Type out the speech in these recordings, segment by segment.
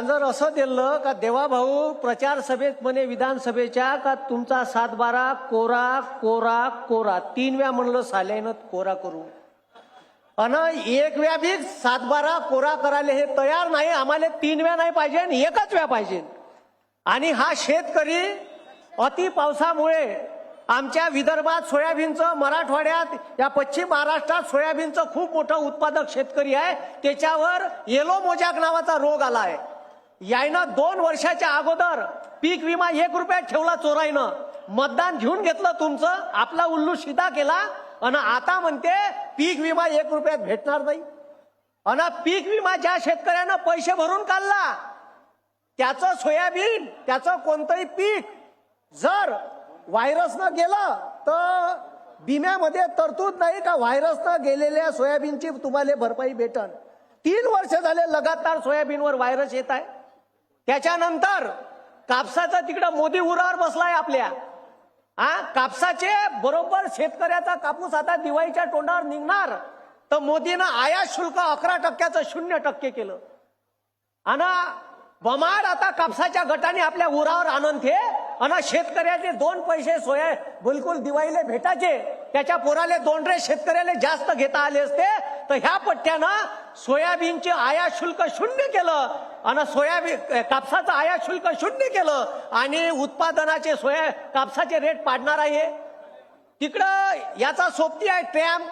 जर असं दिलं का देवाभाऊ प्रचार सभेत म्हणे विधानसभेच्या का तुमचा सातबारा कोरा कोरा कोरा. तीन वेळा म्हणलं साल्यानं कोरा करू. अन एक वेळा बी सातबारा कोरा करायला हे तयार नाही. आम्हाला तीन वेळा नाही पाहिजे आणि एकच वेळा पाहिजे. आणि हा शेतकरी अति पावसामुळे आमच्या विदर्भात सोयाबीनचं मराठवाड्यात या पश्चिम महाराष्ट्रात सोयाबीनचं खूप मोठं उत्पादक शेतकरी आहे. त्याच्यावर येलो मोजाक नावाचा रोग आला आहे यायनं दोन वर्षाच्या अगोदर पीक विमा एक रुपयात ठेवला चोराईनं. मतदान घेऊन घेतलं तुमचं आपला उल्लू शिदा केला आणि आता म्हणते पीक विमा एक रुपयात भेटणार नाही. आणि पीक विमा ज्या शेतकऱ्यानं पैसे भरून काढला त्याचं सोयाबीन त्याचं कोणतंही पीक जर व्हायरसनं गेलं तर बिम्यामध्ये तरतूद नाही का व्हायरसनं गेलेल्या सोयाबीनची तुम्हाला भरपाई भेटल तीन वर्ष झाले लगातार सोयाबीनवर व्हायरस येत आहे. त्याच्यानंतर कापसाचं तिकडं मोदी उरावर बसलाय आपल्या. हा कापसाचे बरोबर शेतकऱ्याचा कापूस आता दिवाळीच्या तोंडावर निघणार. तर मोदीनं आयात शुल्क अकरा टक्क्याचं शून्य टक्के केलं. आणि बमाड आता कापसाच्या गटाने आपल्या उरावर आनंद घे. आणि शेतकऱ्याचे दोन पैसे सोया बिलकुल दिवाळीला भेटायचे. त्याच्या पोराले दोन रे शेतकऱ्याला जास्त घेता आले असते. तर ह्या पट्ट्यानं सोयाबीनचे आयात शुल्क शून्य केलं आणि सोयाबीन कापसाचं आयात शुल्क शून्य केलं आणि उत्पादनाचे सोया कापसाचे रेट पाडणार आहे तिकडं याचा सोबती आहे ट्रॅम.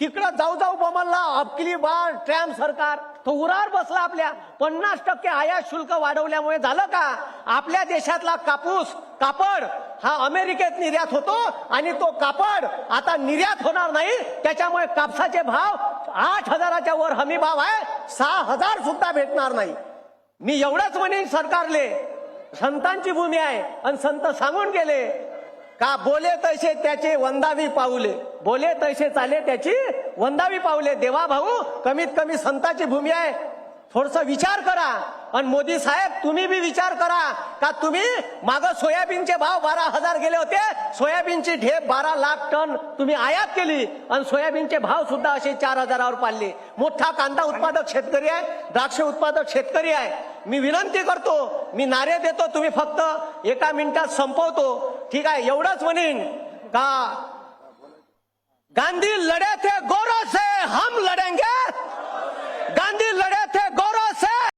तिकडं जाऊ जाऊ बमलला अबकिली बाण ट्रॅम सरकार. तो उरार बसला आपल्या. पन्नास टक्के आयात शुल्क वाढवल्यामुळे झालं का? आपल्या देशातला कापूस कापड हा अमेरिकेत निर्यात होतो आणि तो कापड आता निर्यात होणार नाही. त्याच्यामुळे कापसाचे भाव आठ हजाराच्या वर हमी भाव आहे. सहा हजार सुद्धा भेटणार नाही. मी एवढंच म्हणेन सरकारले. संतांची भूमी आहे आणि संत सांगून गेले. का बोले तसे त्याचे वंदावी पाऊले. बोले तसे चाले त्याची वंदावी पाऊले. देवा भाऊ कमीत कमी संताची भूमी आहे. थोडस विचार करा. आणि मोदी साहेब तुम्ही बी विचार करा. का तुम्ही माग सोयाबीनचे भाव बारा हजार गेले होते? सोयाबीनची ढेप बारा लाख टन तुम्ही आयात केली. आणि सोयाबीनचे भाव सुद्धा असे चार हजारावर पाडले. मोठा कांदा उत्पादक शेतकरी आहे. द्राक्ष उत्पादक शेतकरी आहे. मी विनंती करतो मी नारे देतो तुम्ही फक्त एका मिनिटात संपवतो. ठीक आहे एवढंच म्हणेन का? गांधी लढे गौरव